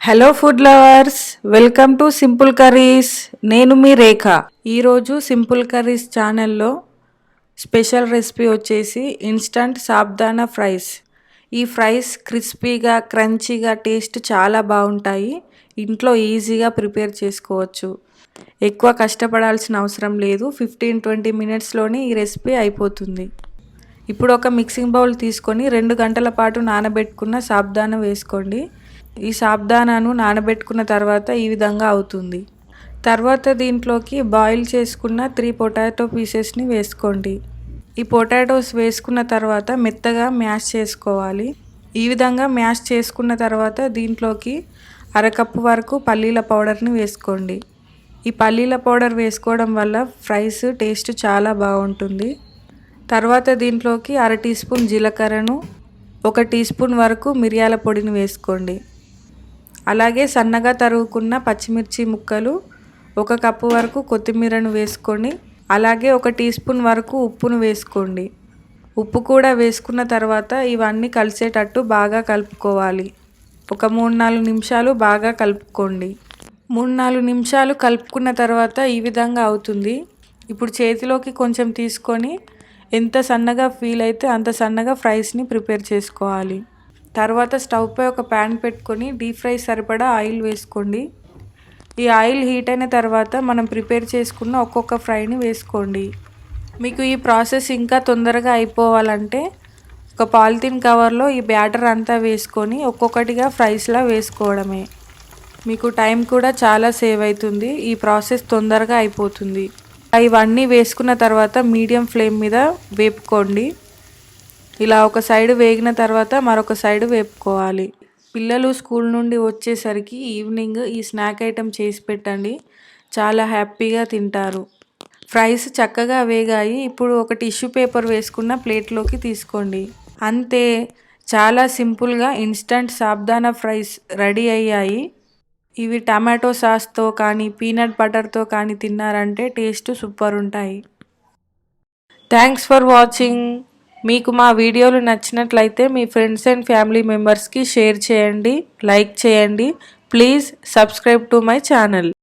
Hello food lovers welcome to simple curries నేను మీ రేఖ. ఈరోజు సింపుల్ కర్రీస్ ఛానల్లో స్పెషల్ రెసిపీ వచ్చేసి ఇన్స్టంట్ సాబ్దానా ఫ్రైస్ ఈ ఫ్రైస్ క్రిస్పీగా క్రంచీగా టేస్ట్ చాలా బాగుంటాయి. ఇంట్లో ఈజీగా ప్రిపేర్ చేసుకోవచ్చు. ఎక్కువ కష్టపడాల్సిన అవసరం లేదు. ఫిఫ్టీన్ ట్వంటీ మినిట్స్లోనే ఈ రెసిపీ అయిపోతుంది. ఇప్పుడు ఒక మిక్సింగ్ బౌల్ తీసుకొని రెండు గంటల పాటు నానబెట్టుకున్న సాబ్దానా వేసుకోండి. ఈ సాబ్దానాను నానబెట్టుకున్న తర్వాత ఈ విధంగా అవుతుంది. తర్వాత దీంట్లోకి బాయిల్ చేసుకున్న త్రీ పొటాటో పీసెస్ని వేసుకోండి. ఈ పొటాటోస్ వేసుకున్న తర్వాత మెత్తగా మ్యాష్ చేసుకోవాలి. ఈ విధంగా మ్యాష్ చేసుకున్న తర్వాత దీంట్లోకి అరకప్పు వరకు పల్లీల పౌడర్ని వేసుకోండి. ఈ పల్లీల పౌడర్ వేసుకోవడం వల్ల ఫ్రైస్ టేస్ట్ చాలా బాగుంటుంది. తర్వాత దీంట్లోకి అర టీ స్పూన్ జీలకర్రను ఒక టీ స్పూన్ వరకు మిరియాల పొడిని వేసుకోండి. అలాగే సన్నగా తరుగుకున్న పచ్చిమిర్చి ముక్కలు ఒక కప్పు వరకు కొత్తిమీరను వేసుకొని అలాగే ఒక టీ స్పూన్ వరకు ఉప్పును వేసుకోండి. ఉప్పు కూడా వేసుకున్న తర్వాత ఇవన్నీ కలిసేటట్టు బాగా కలుపుకోవాలి. ఒక మూడు నాలుగు నిమిషాలు బాగా కలుపుకోండి. మూడు నాలుగు నిమిషాలు కలుపుకున్న తర్వాత ఈ విధంగా అవుతుంది. ఇప్పుడు చేతిలోకి కొంచెం తీసుకొని ఎంత సన్నగా ఫీల్ అయితే అంత సన్నగా ఫ్రైస్ని ప్రిపేర్ చేసుకోవాలి. తర్వాత స్టవ్ పై ఒక ప్యాన్ పెట్టుకొని డీప్ ఫ్రై సరిపడా ఆయిల్ వేసుకోండి. ఈ ఆయిల్ హీట్ అయిన తర్వాత మనం ప్రిపేర్ చేసుకున్న ఒక్కొక్క ఫ్రైని వేసుకోండి. మీకు ఈ ప్రాసెస్ ఇంకా తొందరగా అయిపోవాలంటే ఒక పాలిథిన్ కవర్లో ఈ బ్యాటర్ అంతా వేసుకొని ఒక్కొక్కటిగా ఫ్రైస్లా వేసుకోవడమే. మీకు టైం కూడా చాలా సేవ్ అవుతుంది. ఈ ప్రాసెస్ తొందరగా అయిపోతుంది. ఇవన్నీ వేసుకున్న తర్వాత మీడియం ఫ్లేమ్ మీద వేపుకోండి. ఇలా ఒక సైడ్ వేగిన తర్వాత మరొక సైడ్ వేపుకోవాలి. పిల్లలు స్కూల్ నుండి వచ్చేసరికి ఈవినింగ్ ఈ స్నాక్ ఐటెం చేసి పెట్టండి. చాలా హ్యాపీగా తింటారు. ఫ్రైస్ చక్కగా వేగాయి. ఇప్పుడు ఒక టిష్యూ పేపర్ వేసుకున్న ప్లేట్లోకి తీసుకోండి. అంతే. చాలా సింపుల్గా ఇన్స్టంట్ సాబ్దానా ఫ్రైస్ రెడీ అయ్యాయి. ఇవి టమాటో సాస్తో కానీ పీనట్ బటర్తో కానీ తిన్నారంటే టేస్ట్ సూపర్ ఉంటాయి థ్యాంక్స్ ఫర్ వాచింగ్. మీకు మా వీడియోలు నచ్చినట్లయితే మీ ఫ్రెండ్స్ అండ్ ఫ్యామిలీ మెంబర్స్కి షేర్ చేయండి లైక్ చేయండి. Please subscribe to my channel